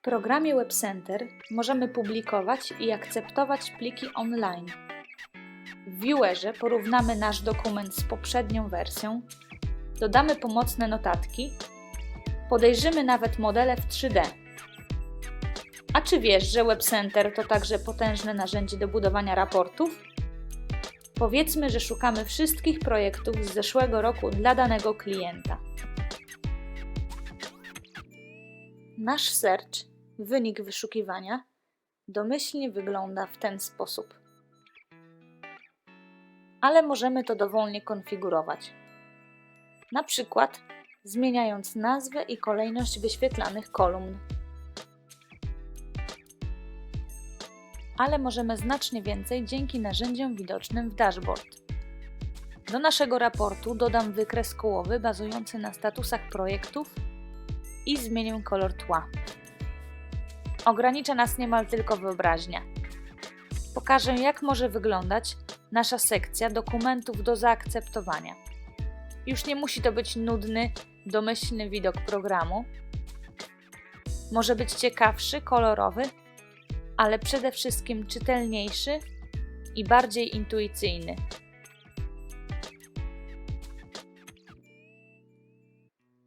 W programie Web Center możemy publikować i akceptować pliki online. W Viewerze porównamy nasz dokument z poprzednią wersją, dodamy pomocne notatki, podejrzymy nawet modele w 3D. A czy wiesz, że Web Center to także potężne narzędzie do budowania raportów? Powiedzmy, że szukamy wszystkich projektów z zeszłego roku dla danego klienta. Nasz search, wynik wyszukiwania, domyślnie wygląda w ten sposób. Ale możemy to dowolnie konfigurować. Na przykład zmieniając nazwę i kolejność wyświetlanych kolumn. Ale możemy znacznie więcej dzięki narzędziom widocznym w dashboard. Do naszego raportu dodam wykres kołowy bazujący na statusach projektów i zmienię kolor tła. Ogranicza nas niemal tylko wyobraźnia. Pokażę, jak może wyglądać nasza sekcja dokumentów do zaakceptowania. Już nie musi to być nudny, domyślny widok programu. Może być ciekawszy, kolorowy, ale przede wszystkim czytelniejszy i bardziej intuicyjny.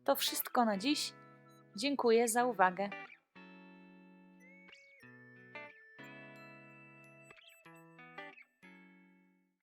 To wszystko na dziś. Dziękuję za uwagę.